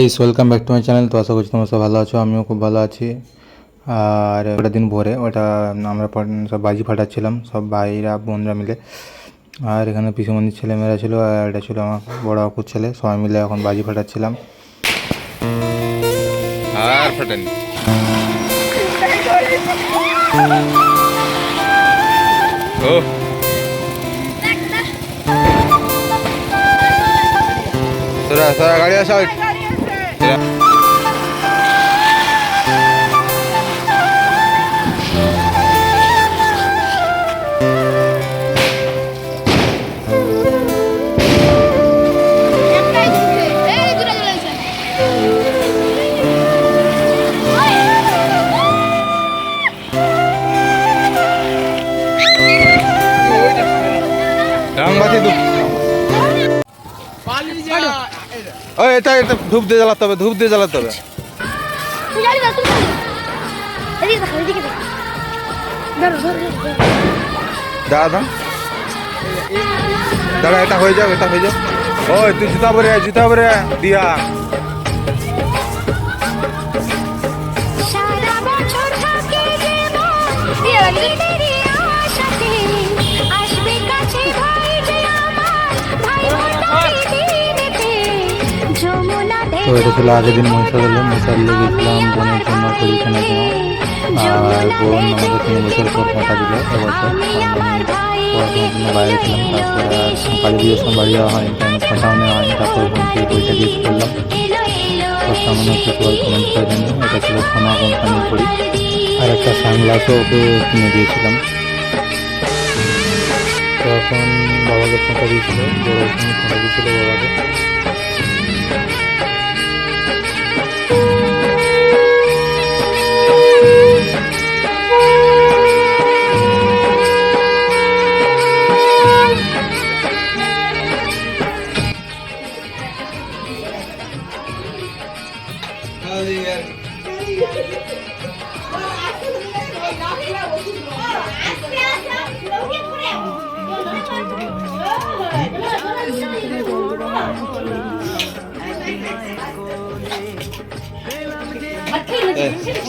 Guys welcome back to my channel তো আশা করছি তোমরা সব ভালো আছো আমিও খুব ভালো আছি। আর ওটা দিন ভোরে ওটা আমরা সব বাজি ফাটাচ্ছিলাম সব ভাইরা বোনরা মিলে। আর এখানে পিসুমন্দির ছেলেমেয়েরা ছিল আর এটা ছিল আমার বড় আপুর ছেলে সবাই মিলে এখন বাজি ফাটাচ্ছিলাম। আর ফাটানি। ও। সরা সরা গাড়ি আসা এটা এটা ধূপ দিয়ে জ্বালাতে হবে, ধূপ দিয়ে জ্বালাতে হবে। দাদা দাঁড়া এটা হয়ে যাও এটা হয়ে যাও ওই, তুই জুতা পরে জুতা পরে দিয়া। তো এটা ছিল আগের দিন মহিষাদলে মহিষাদলে গেছিলাম বোনের জন্য করি কেনার জন্য। আর বোন আমাকে তিন বছর পর কাটা দিল এবছর পড়াশোনার জন্য বাইরে ছিলাম, তারপরে আর পুজোর সময় বাড়ি যাওয়া হয়নি তাই ফাটাও নেওয়া তারপর বোনকে পয়সা দিয়ে করলাম। তো সামনে সবাই কমেন্ট করে জানিও এটা ছিল সোনা কোম্পানির করি আর একটা সানগ্লাসও ওকে কিনে দিয়েছিলাম। তো এখন বাবাকে ফোঁটা দিয়েছিল, বড় ফোঁটা দিয়েছিল বাবাকে।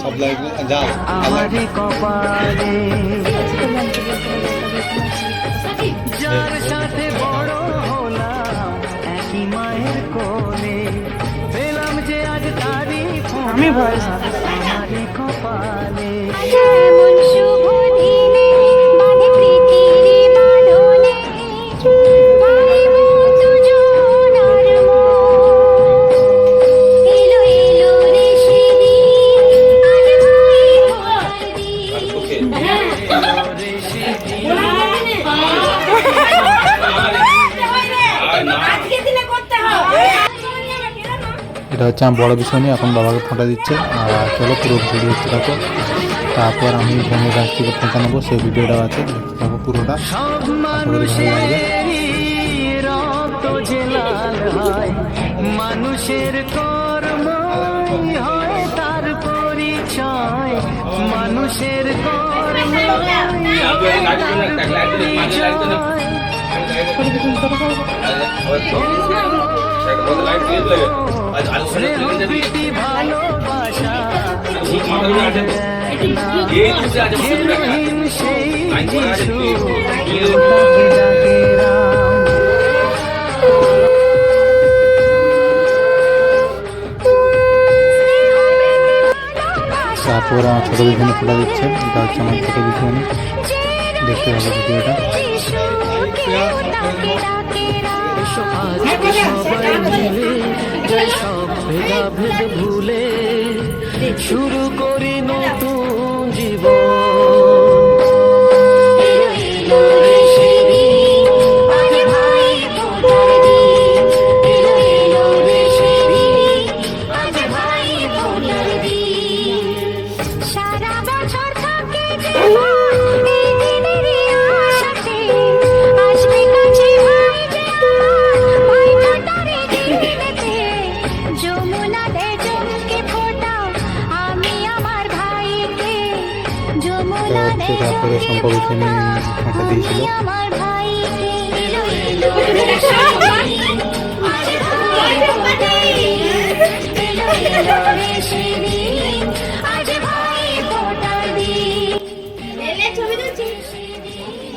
সব লাইট যা কপালে আমি হচ্ছে বড় বিষয় নিয়ে। এখন বাবাকে ফোঁটা দিচ্ছে। আর চলো পুরো ভিডিও দেখতে থাকো। তারপর আমি বোনের কাছ থেকে ফোঁটা নেব, সেই ভিডিওটা আছে। থাকো পুরোটা। মানুষের কর্মই হয় তার পরিচয়। মানুষের কর্মই তারপর আমার ছোটো বিছানে ফোঁটা দিচ্ছে। এটা আমার দেখতে হবে ভিডিওটা। সবাই মিলে যে সব ভুলে শুরু করি নতুন জীবন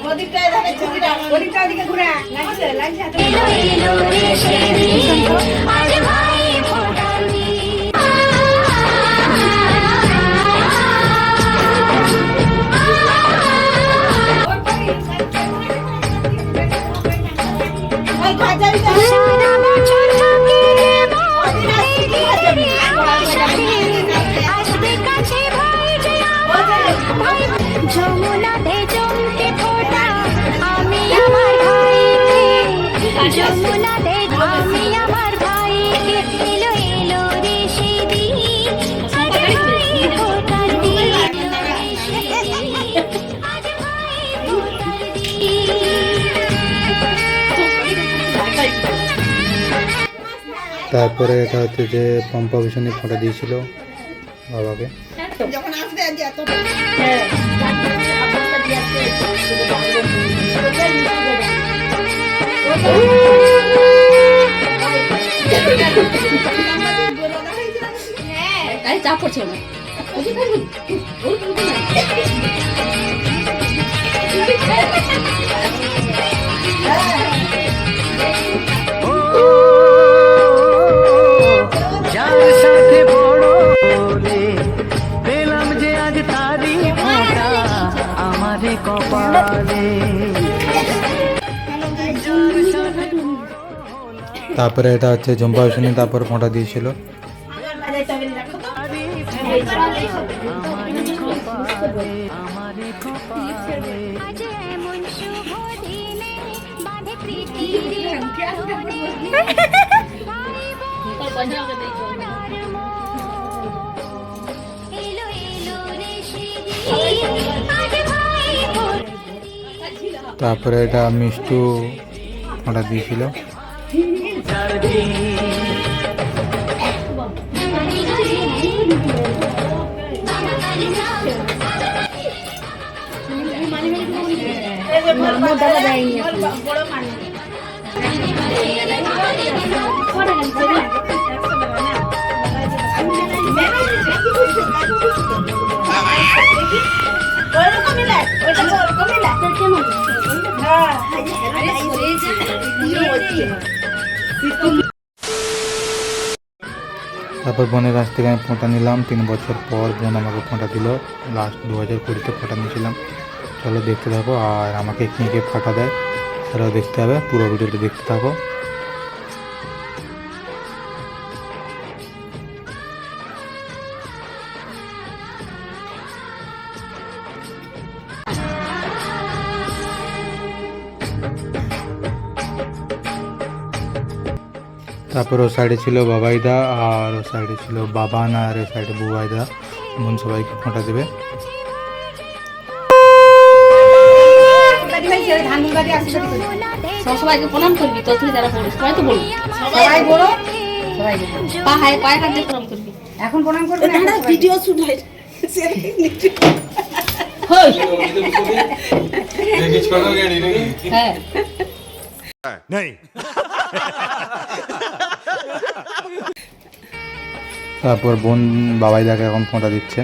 ওদিকটায় ধারে ছবিটা ওদিকটার দিকে ঘুরে লাগছে লাগছে যমুনাতে জমতে ফোটা আমি আমার ভাইকে যমুনাতে তারপরে এটা হচ্ছে যে পম্পা ভীষণই ফোঁটা দিয়েছিল বাবাকে। এত আরে চাপ পড়ছে না যার সাথে বড় হলে পেলাম যে আজ তারি আমারে কপালে তারপরে এটা হচ্ছে ঝুম্পা ভীষণই তারপর ফোঁটা দিয়েছিল। আমারে তারপরে এটা মিষ্টু ফোঁটা দিয়েছিল। ওরকমই ওটা তারপর বোনের কাছ থেকে আমি ফোঁটা নিলাম। তিন বছর পর বোন আমাকে ফোঁটা দিল। লাস্ট দু হাজার কুড়িতে ফোঁটা নিয়েছিলাম। চলো দেখতে থাকো। আর আমাকে কে কে ফাটা দেয়, সেটাও দেখতে হবে। পুরো ভিডিওটা দেখতে থাকো। তারপর ও সাইডে ছিল বাবাইদা আর ও সাইডে ছিল বাবান আর এ সাইডে বুবাইদা। বোন সবাইকে ফোঁটা দেবে। সবাইকে প্রণাম করবি তোর থেকে যারা পড়িস সবাই তো বলবি সবাই বড় সবাই পা হায় পায়ে হাত দিয়ে প্রণাম করবি। এখন প্রণাম করবে না ভিডিও শুট হয় হই। হ্যাঁ। তারপর বোন বাবাইদাকে এখন ফোঁটা দিচ্ছে।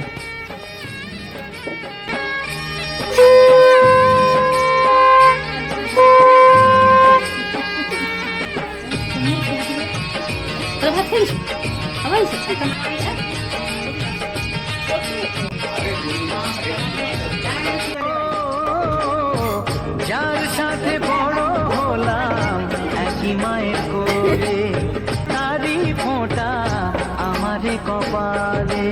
যার সাথে বড় হলাম একই মায়ের কপালে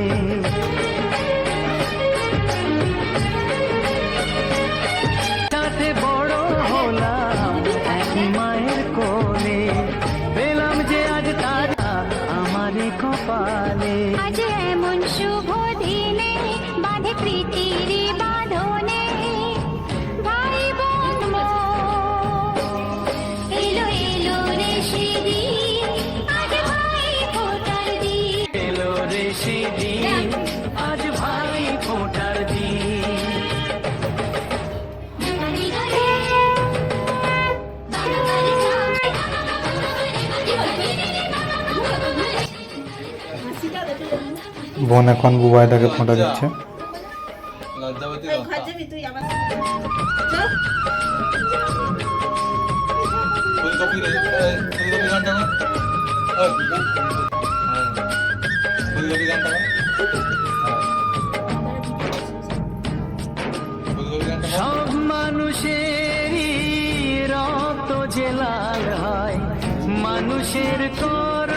কর হ্যাঁ। ফুলকপি গানটা কর সব মানুষেরই রক্ত লাল হয় মানুষের কর্মই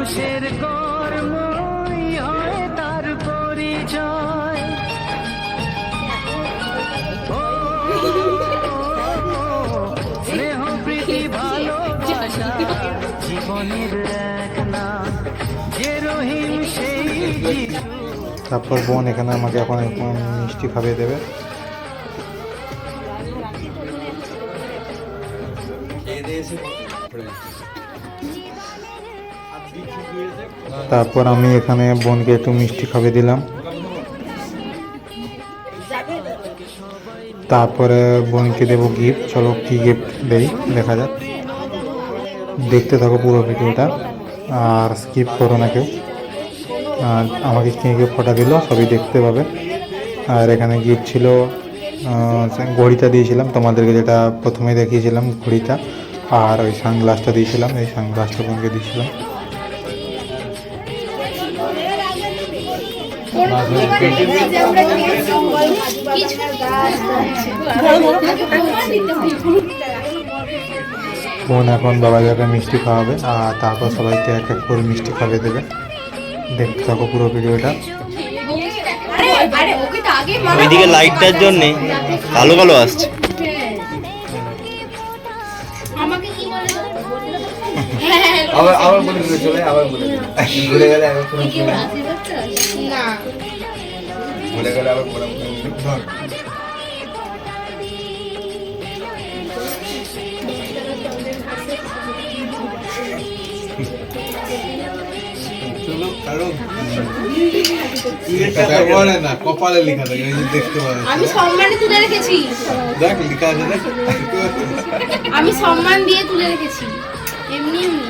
মানুষের কর্মই হয় তার পরিচয়। ও, স্নেহ প্রীতি ভালোবাসা জীবনের এক যে রহিম সেই তারপর বোন এখানে আমাকে এখন মিষ্টি খাইয়ে দেবে। তারপর আমি এখানে বোনকে একটু মিষ্টি খাবে দিলাম। তারপরে বোনকে দেবো গিফট চলো কি গিফট দেই, দেখা যাক। দেখতে থাকো পুরো ভিডিওটা, আর স্কিপ করো না কেউ। আর আমাকে কে কে ফটো দিল সবই দেখতে পাবে। আর এখানে গিফট ছিল ঘড়িটা দিয়েছিলাম, তোমাদেরকে যেটা প্রথমে দেখিয়েছিলাম ঘড়িটা। আর ওই সানগ্লাসটা দিয়েছিলাম, এই সানগ্লাসটা বোনকে দিয়েছিলাম। বোন এখন বাবা যাকে মিষ্টি খাওয়াবে আর তারপর সবাইকে এক এক করে মিষ্টি খাইয়ে দেবে। দেখতে থাকো পুরো ভিডিওটা। ওইদিকে লাইটটার জন্য কালো কালো আসছে। আমাকে কি বলে আবার আবার বলে চলে আবার বলে ভুলে গেলে। ভুলে গেলে আবার পুরো ধর কারণ বলে না কপালে লেখা থাকে দেখতে পাবে আমি সম্মানে তুলে রেখেছি। দেখ লেখা আছে দেখ। আমি সম্মান দিয়ে তুলে রেখেছি। এমনি এমনি।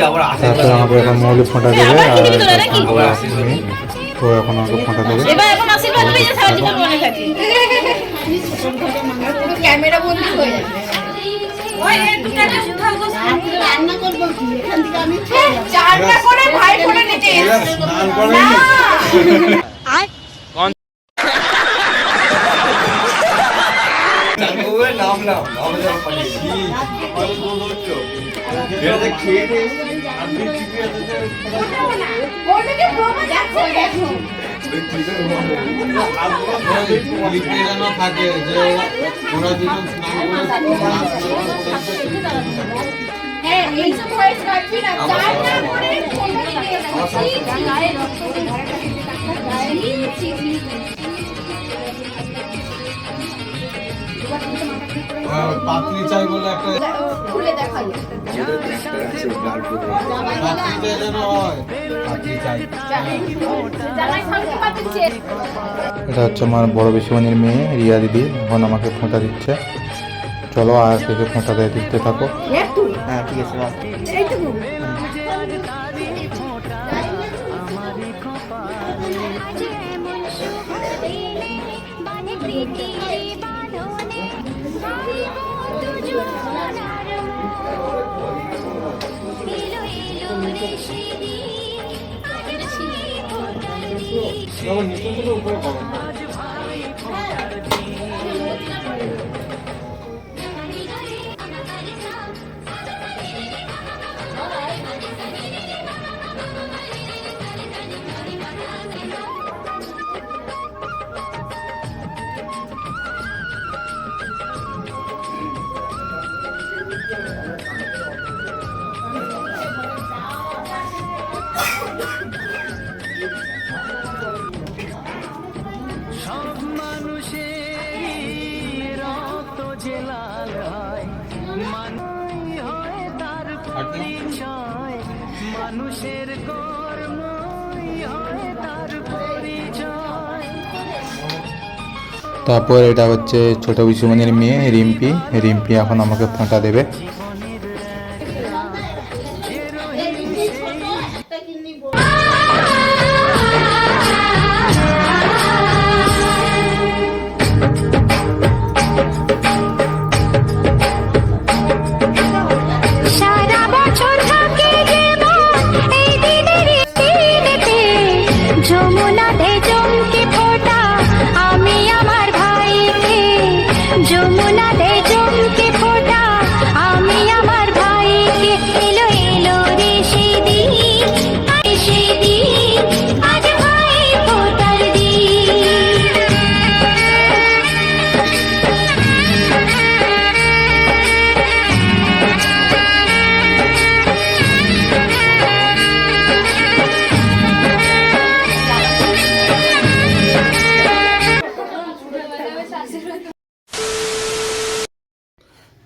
তারপর আমাকে এখন মৌলি ফোঁটা দেবে আর আমি এখন আমাকে ফোঁটা দেবে। মনে ক্যামেরা বন্দি হয়ে যাবে রান্না করে ভাই ফোনে নিতে স্নান করে নাম নাম নাম নাম পাঠিয়েছি এটা খেয়ে দিয়ে আপনি চিপে আছে ওটাকে প্রমাণ যাচ্ছে দেখো লিখে যেন থাকে যে ওরা দুজন স্নান করে হ্যাঁ ভয়েস কাটবি না চারটা করে ফোনটা নিয়ে পাত্রী চাই বলে একটা খুলে দেখাল পাত্রী চাই যেন হয়। পাত্রী চাই। জামাই সামনে পাঠিয়েছে এটা হচ্ছে আমার বড় বেশিমানির মেয়ে রিয়া দিদি। এখন আমাকে ফোঁটা দিচ্ছে। চলো আর থেকে ফোঁটা দিয়ে দিতে থাকো। হ্যাঁ ঠিক আছে সেদিন মানুষের তারপর এটা হচ্ছে ছোট বিশুমনির মেয়ে রিম্পি। রিম্পি এখন আমাকে ফোঁটা দেবে।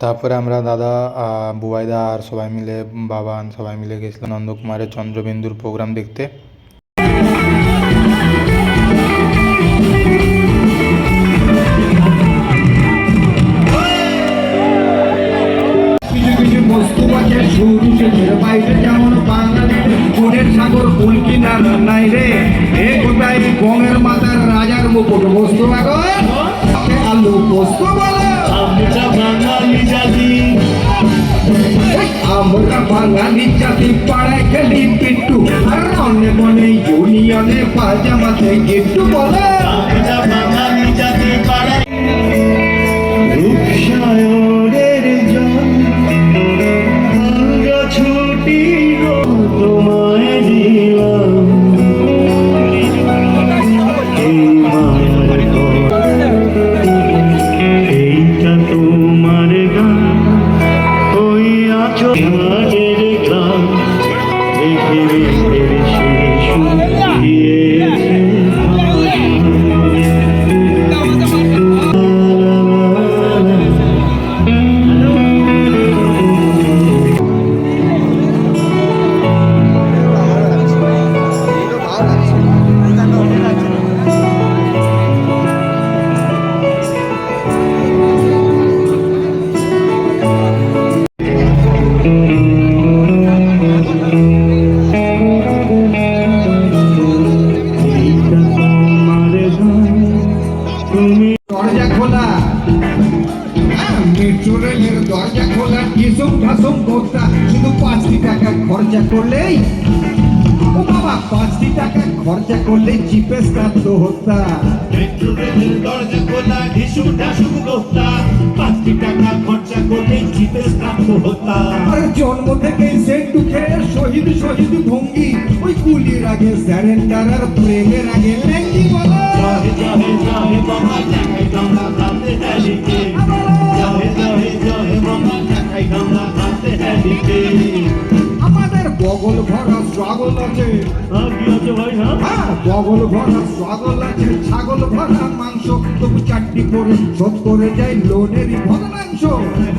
তারপরে আমরা দাদা বুবাইদা আর সবাই মিলে বাবান সবাই মিলে গেছিলাম নন্দকুমারের চন্দ্রবিন্দুর প্রোগ্রাম দেখতে। সাগর নাই রে। এ কোথায়? রাজার মুকুট। বস্তু আমরা বাঙালি জাতি। আমরা বাঙালি জাতি, পাড়ায় খেলি পিট্টু আর রনে বনে ইউনিয়নে পাজামাতে গিট্টু বলে। টিসুম ঠাসুম করতা শুধু পাঁচটি টাকা খরচা করলেই ও বাবা পাঁচটি টাকা খরচা করলে চিপে স্নাত হতা দরজা খোলা ঢিসু ঢাসু গোস্তা পাঁচটি টাকা খরচা করলে জিতে প্রাপ্ত হতা আর জন্ম থেকে সেন্টু খেয়ে শহীদ শহীদ ভঙ্গি। ওই কুলির আগে স্যারেন্ডার আর প্রেমের আগে ল্যাঙ্গি বলা। জহে জহে জহে বাবা দেখাই গঙ্গা খাতে হেলিকে জহে জহে জহে বাবা দেখাই গঙ্গা। আমাদের বগল ভরা স্ট্রাগল আছে। কি আছে ভাই হ্যাঁ? হ্যাঁ বগল ভরা স্ট্রাগল আছে। ছাগল ভরা মাংস। তবু চারটি করে শোধ করে যায় লোনেরই ভগ্নাংশ।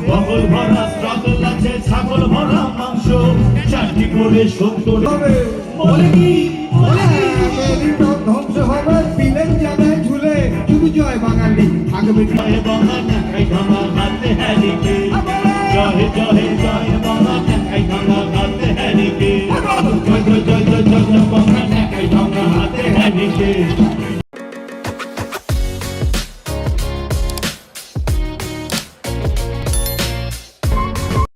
বগল ভরা স্ট্রাগল আছে ছাগল ভরা মাংস। চারটি করে সত্তর। তবে বলে কি? ধ্বংস হবে বিলেন যাবে ঝুলে। শুধু জয় বাঙালি থাকবে। জহে বাবা দেখাই গঙ্গা খাতে হেলিকে জহে জহে জহে বাবা দেখাই গঙ্গা খাতে হেলিকে জয় জয় জয় জয় জয় জয় বাবা দেখাই গঙ্গা হাতে হেলিকে